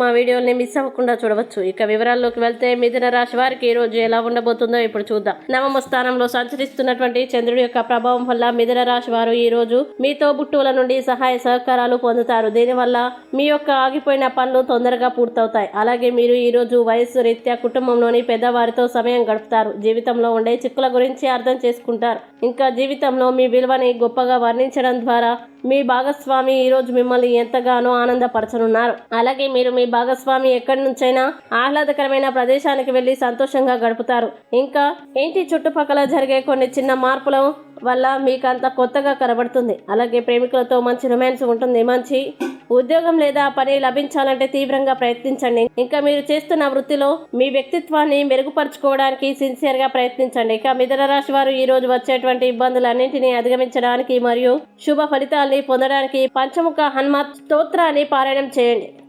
మా వీడియోని మిస్ అవ్వకుండా చూడవచ్చు. ఇక వివరాల్లోకి వెళ్తే మిథున రాశి వారికి ఈ రోజు ఎలా ఉండబోతుందో ఇప్పుడు చూద్దాం. నవమ స్థానంలో సంచరిస్తున్నటువంటి చంద్రుడి యొక్క ప్రభావం వల్ల మిథున రాశి వారు ఈ రోజు మీ తోబుట్టువుల నుండి సహాయ సహకారాలు పొందుతారు. దీనివల్ల మీ యొక్క ఆగిపోయిన పనులు తొందరగా పూర్తవుతాయి. అలాగే మీరు ఈ రోజు వయస్సు రీత్యా కుటుంబంలోని పెద్దవారితో సమయం గడుపుతారు. జీవితంలో ఉండే చిక్కుల గురించి అర్థం చేసుకుంటారు. ఇంకా జీవితంలో మీ విలువని గొప్పగా వర్ణించడం ద్వారా మీ భాగస్వామి ఈ రోజు మిమ్మల్ని ఎంతగానో ఆనందపరచనున్నారు. అలాగే మీరు మీ భాగస్వామి ఎక్కడి నుంచైనా ఆహ్లాదకరమైన ప్రదేశానికి వెళ్ళి సంతోషంగా గడుపుతారు. ఇంకా ఇంటి చుట్టుపక్కల జరిగే కొన్ని చిన్న మార్పుల వల్ల మీకు అంత కొత్తగా కనబడుతుంది. అలాగే ప్రేమికులతో మంచి రొమాన్స్ ఉంటుంది. మంచి ఉద్యోగం లేదా పని లభించాలంటే తీవ్రంగా ప్రయత్నించండి. ఇంకా మీరు చేస్తున్న వృత్తిలో మీ వ్యక్తిత్వాన్ని మెరుగుపరచుకోవడానికి సిన్సియర్గా ప్రయత్నించండి. ఇక మిథున రాశి వారు ఈ రోజు వచ్చేటువంటి ఇబ్బందులన్నింటినీ అధిగమించడానికి మరియు శుభ ఫలితాల్ని పొందడానికి పంచముఖ హనుమత్ స్తోత్రాన్ని పారాయణం చేయండి.